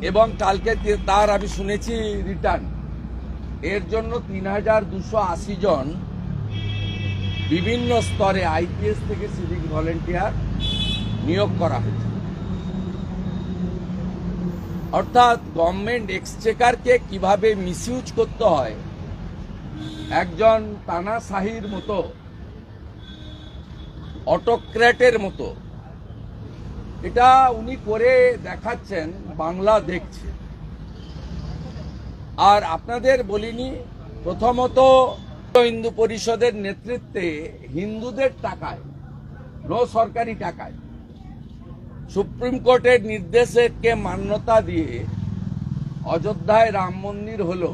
এবং কালকে তার আমি শুনেছি রিটার্ন এর জন্য তিন হাজার দুশো আশি জন বিভিন্ন স্তরে আইপিএস থেকে সিভিক ভলেন্টিয়ার নিয়োগ করা হয়েছে। অর্থাৎ গভর্নমেন্ট এক্সচেকারকে কীভাবে মিসইউজ করতে হয়, একজন তানাশাহির মতো অটোক্র্যাটের মতো এটা উনি করে দেখাচ্ছেন, বাংলা দেখছে। আর আপনাদের বলিনি, প্রথমত হিন্দু পরিষদের নেতৃত্বে হিন্দুদের টাকায়, নো সরকারি টাকায়, সুপ্রিম কোর্টের নির্দেশকে মান্যতা দিয়ে অযোধ্যায় রাম মন্দির হলো,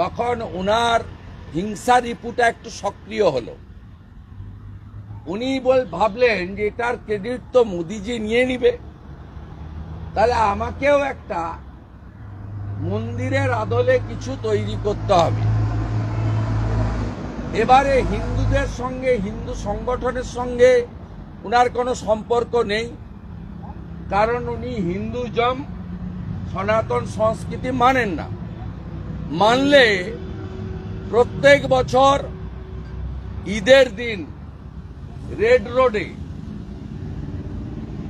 তখন ওনার হিংসা রিপুটা একটু সক্রিয় হলো। উনি বল ভাবলেন যে এটার ক্রেডিট তো মোদিজি নিয়ে নিবে। তাহলে আমাকেও একটা মন্দিরের আদলে কিছু তৈরি করতে হবে। এবারে হিন্দুদের সঙ্গে, হিন্দু সংগঠনের সঙ্গে উনার কোনো সম্পর্ক নেই। কারণ উনি হিন্দুজম, সনাতন সংস্কৃতি মানেন না। মানলে প্রত্যেক বছর ঈদের দিন রেড রোডে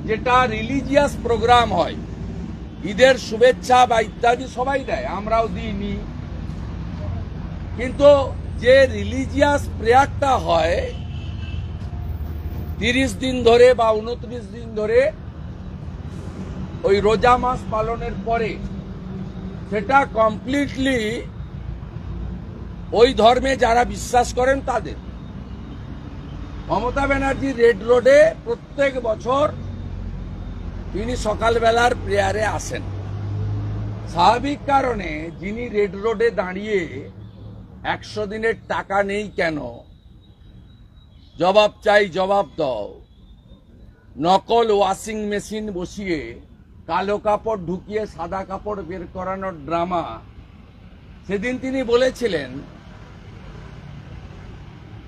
যেটা রিলিজিয়াস প্রোগ্রাম হয়, ঈদের শুভেচ্ছা বা ইত্যাদি সবাই দেয়, আমরাও দিইনি। কিন্তু যে রিলিজিয়াস প্রেয়ারটা হয়, তিরিশ দিন ধরে বা উনত্রিশ দিন ধরে, ওই রোজা মাস পালনের পরে, সেটা কমপ্লিটলি ওই ধর্মে যারা বিশ্বাস করেন তাদের। মমতা ব্যানার্জি রেড রোডে প্রত্যেক বছর তিনি সকালবেলার প্রেয়ারে আসেন। স্বাভাবিক কারণে যিনি রেড রোডে দাঁড়িয়ে একশো দিনের টাকা নেই কেন? জবাব চাই জবাব দাও। নকল ওয়াশিং মেশিন বসিয়ে কালো কাপড় ঢুকিয়ে সাদা কাপড় বের করানোর ড্রামা সেদিন তিনি বলেছিলেন,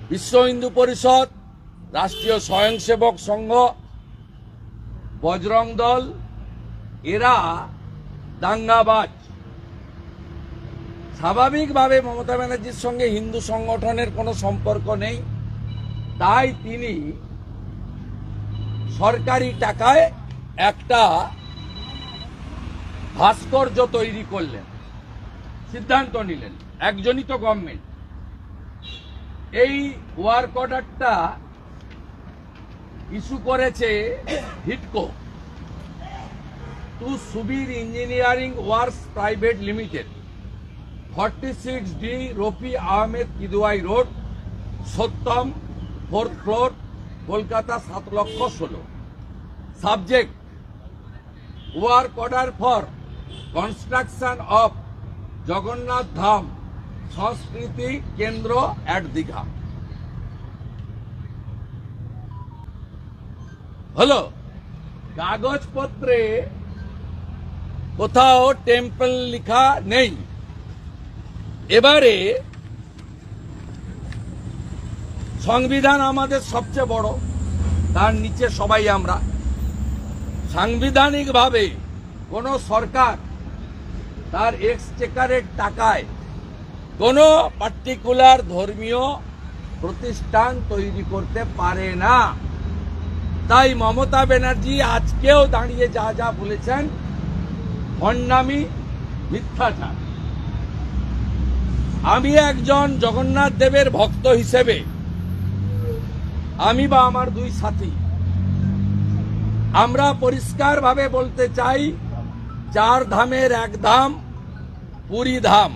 বিশ্ব হিন্দু পরিষদ রাষ্ট্রীয় স্বয়ংসেবক সংঘ, বজরং দল, এরা দাঙ্গাবাজ। স্বাভাবিকভাবে মমতা ব্যানার্জির সঙ্গে হিন্দু সংগঠনের কোনো সম্পর্ক নেই। তাই তিনি সরকারি টাকায় একটা ভাস্কর্য তৈরি করলেন। সিদ্ধান্ত নিলেন, একজনই তো গভর্নমেন্ট এই ওয়ার্ক অর্ডারটা ইস্যু করেছে হিটকো। To Subir engineering works private limited. Forty six D Rafi Ahmed Kidwai road Satyam fourth floor, Kolkata সাত লক্ষ ষোলো। Subject, work order for construction of Jagannath Dham, সংস্কৃতি কেন্দ্র অ্যাট দীঘা। হলো, কাগজপত্রে কোথাও টেম্পল লেখা নেই। এবারে সংবিধান আমাদের সবচেয়ে বড়, তার নিচে সবাই আমরা। সাংবিধানিকভাবে কোনো সরকার তার এক্সচেকারের টাকায় কোনো পার্টিকুলার ধর্মীয় প্রতিষ্ঠান তৈরি করতে পারে না। তাই মমতা ব্যানার্জি আজকেও দাঁড়িয়ে যা যা বলেছেন, ভণ্ডামি, মিথ্যাচার। আমি একজন জগন্নাথ দেবের ভক্ত হিসেবে, আমি বা আমার দুই সাথী, আমরা পরিষ্কারভাবে বলতে চাই, চার ধামের এক ধাম, পুরী ধাম।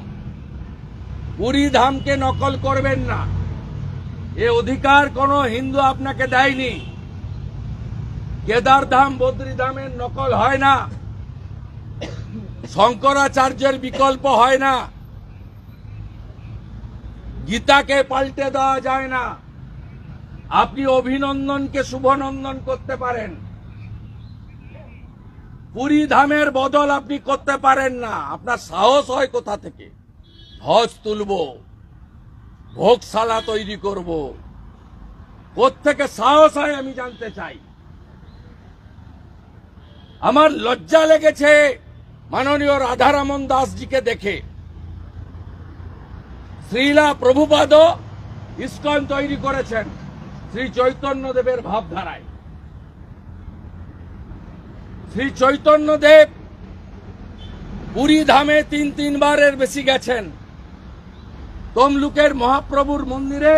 পুরী ধামকে নকল করবেন না। এ অধিকার কোনো হিন্দু আপনাকে দেয়নি। কেদার ধাম বদ্রী ধামের নকল হয় না। শঙ্করাচার্যের বিকল্প হয় না। গীতাকে পাল্টে দেওয়া যায় না। আপনি অভিনন্দনকে শুভনন্দন করতে পারেন। পুরী ধামের বদল আপনি করতে পারেন না। আপনার সাহস হয় কোথা থেকে? ধ্বজ তুলব, ভোগশালা তৈরি করব। থেকে সাহস হয় আমি জানতে চাই। আমার লজ্জা লেগেছে মাননীয় রাধারামন দাসজিকে দেখে। শ্রীলা প্রভুপাদ ইস্কন তৈরি করেছেন শ্রী চৈতন্যদেবের ভাবধারায়। শ্রী চৈতন্যদেব পুরী ধামে তিন তিনবারের বেশি গেছেন। তমলুকের মহাপ্রভুর মন্দিরে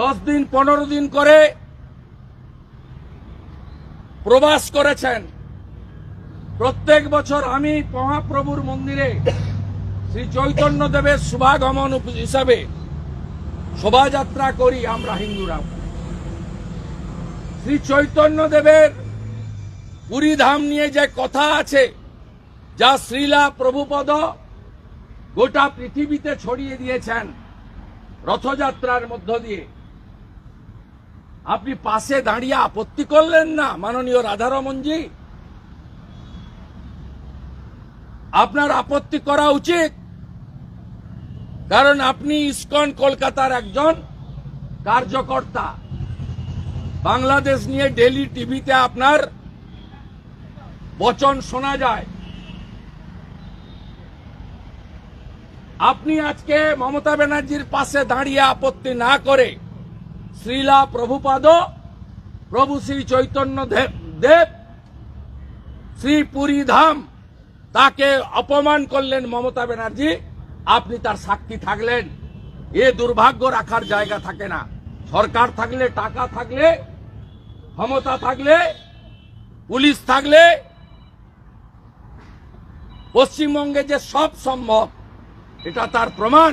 দশ দিন, পনেরো দিন করে প্রবাস করেছেন। প্রত্যেক বছর আমি মহাপ্রভুর মন্দিরে শ্রী চৈতন্য দেবের শুভাগমন হিসাবে শোভাযাত্রা করি আমরা হিন্দুরা শ্রী চৈতন্য দেবের ধাম নিয়ে যে কথা আছে, যা শ্রীলা প্রভুপদ গোটা পৃথিবীতে ছড়িয়ে দিয়েছেন রথযাত্রার মধ্য দিয়ে। আপনি পাশে দাঁড়িয়ে আপত্তি করলেন না, মাননীয় রাধারমনজি আপনার আপত্তি করা উচিত। কারণ আপনি ইসকন, কলকাতার একজন কার্যকর্তা। বাংলাদেশ নিয়ে ডেলি টিভিতে আপনার বচন শোনা যায়। আপনি আজকে মমতা ব্যানার্জির পাশে দাঁড়িয়ে আপত্তি না করে শ্রীলা প্রভুপাদ প্রভু শ্রী চৈতন্য দেব শ্রী পুরী ধাম তাকে অপমান করলেন মমতা ব্যানার্জি। আপনি তার সাক্ষী থাকলেন। এ দুর্ভাগ্য রাখার জায়গা থাকে না। সরকার থাকলে, টাকা থাকলে, ক্ষমতা থাকলে, পুলিশ থাকলে, পশ্চিমবঙ্গে যে সব সম্ভব, এটা তার প্রমাণ।